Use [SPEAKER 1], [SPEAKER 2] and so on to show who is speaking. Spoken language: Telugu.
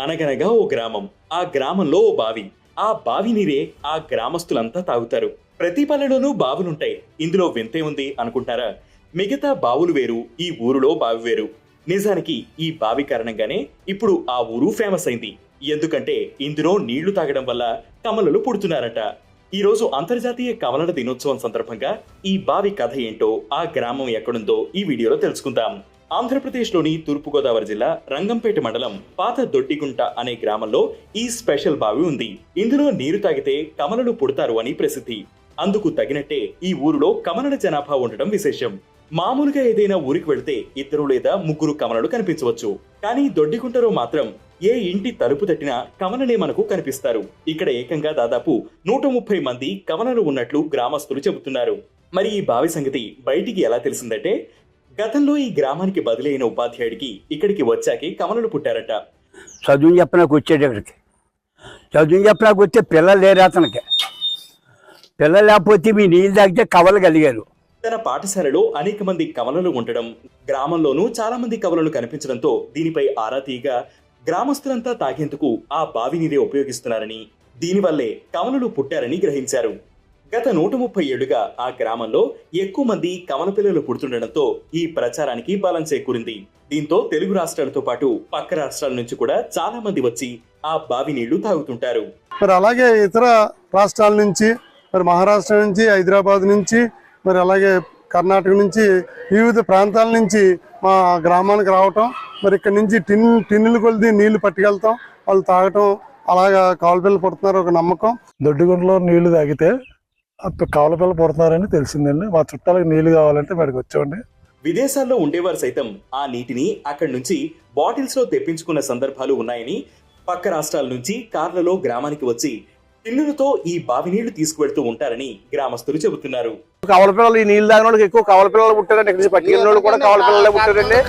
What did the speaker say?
[SPEAKER 1] అనగనగా ఓ గ్రామం. ఆ గ్రామంలో ఓ బావి. ఆ బావి నీరే ఆ గ్రామస్తులంతా తాగుతారు. ప్రతి పల్లెలోనూ బావులుంటాయి. ఇందులో వింతే ఉంది అనుకుంటారా? మిగతా బావులు వేరు ఈ ఊరిలో బావి వేరు. నిజానికి ఈ బావి కారణంగానే ఇప్పుడు ఆ ఊరు ఫేమస్ అయింది. ఎందుకంటే ఇందులో నీళ్ళు తాగడం వల్ల కమలలు పుడుతున్నారట. ఈరోజు అంతర్జాతీయ కమలల దినోత్సవం సందర్భంగా ఈ బావి కథ ఏంటో ఆ గ్రామం ఎక్కడుందో ఈ వీడియోలో తెలుసుకుందాం. ఆంధ్రప్రదేశ్లోని తూర్పుగోదావరి జిల్లా రంగంపేట మండలం పాత దొడ్డిగుంట అనే గ్రామంలో ఈ స్పెషల్ బావి ఉంది. ఇందులో నీరు తాగితే కమలలు పుడతారు అని ప్రసిద్ధి. అందుకు తగినట్టే ఈ ఊరిలో కమలల జనాభా ఉండడం విశేషం. మామూలుగా ఏదైనా ఊరికి వెళితే ఇద్దరు లేదా ముగ్గురు కమలలు కనిపించవచ్చు. కానీ దొడ్డిగుంటలో మాత్రం ఏ ఇంటి తలుపు తట్టినా కమలనే మనకు కనిపిస్తారు. ఇక్కడ ఏకంగా దాదాపు నూట ముప్పై మంది కమలలు ఉన్నట్లు గ్రామస్తులు చెబుతున్నారు. మరి ఈ బావి సంగతి బయటికి ఎలా తెలిసిందంటే గతంలో ఈ గ్రామానికి బదిలైన ఉపాధ్యాయుడికి ఇక్కడికి వచ్చాకే కమలలు పుట్టారట.
[SPEAKER 2] చదువు చెప్పడానికి వచ్చాడు ఇక్కడికి. చదువు చెప్పడానికి వస్తే పిల్లలు లేరు అతనికి. పిల్లలు లేకపోతే మీ నీళ్ళు తాగితే కవలు కలిగారు
[SPEAKER 1] తన పాఠశాలలో అనేక మంది కవలలు ఉండడం గ్రామంలోనూ చాలా మంది కవలలు కనిపించడంతో దీనిపై ఆరా తీయగా గ్రామస్తులంతా తాగేందుకు ఆ బావి నీరే ఉపయోగిస్తున్నారని దీనివల్లే కవలలు పుట్టారని గ్రహించారు. గత నూట ముప్పై ఏళ్ళుగా ఆ గ్రామంలో ఎక్కువ మంది కమల పిల్లలు పుడుతుండటంతో ఈ ప్రచారానికి బలం చేకూరింది. దీంతో తెలుగు రాష్ట్రాలతో పాటు పక్క రాష్ట్రాల నుంచి కూడా చాలా మంది వచ్చి ఆ బావి నీళ్ళు తాగుతుంటారు.
[SPEAKER 3] మరి అలాగే ఇతర రాష్ట్రాల నుంచి మరి మహారాష్ట్ర నుంచి హైదరాబాద్ నుంచి మరి అలాగే కర్ణాటక నుంచి వివిధ ప్రాంతాల నుంచి మా గ్రామానికి రావటం మరి ఇక్కడ నుంచి టిన్ టిన్నులు కొలిది నీళ్ళు పట్టుకెళ్తాం వాళ్ళు తాగటం అలాగా కాలుపిల్లలు పుడుతున్నారు ఒక నమ్మకం.
[SPEAKER 4] దొడ్డిగుంటలో నీళ్ళు తాగితే కవల పిల్ల పుడుతున్నారని తెలిసిందండి. మా చుట్టాలకు నీళ్ళు కావాలంటే వాడికి వచ్చామండి
[SPEAKER 1] విదేశాల్లో ఉండేవారు సైతం ఆ నీటిని అక్కడి నుంచి బాటిల్స్లో తెప్పించుకున్న సందర్భాలు ఉన్నాయని పక్క రాష్ట్రాల నుంచి కార్లలో గ్రామానికి వచ్చి టిన్నులతో ఈ బావి నీళ్ళు తీసుకువెళ్తూ ఉంటారని గ్రామస్తులు చెబుతున్నారు.
[SPEAKER 5] కవల పిల్లలు ఈ నీళ్ళు తాగిన వాళ్ళకి ఎక్కువ కవల పిల్లలు పుట్టారండి. ఇక్కడ నుంచి పట్టుకెళ్ళిన వాళ్ళు కూడా కవల పిల్లలే పుట్టారండి.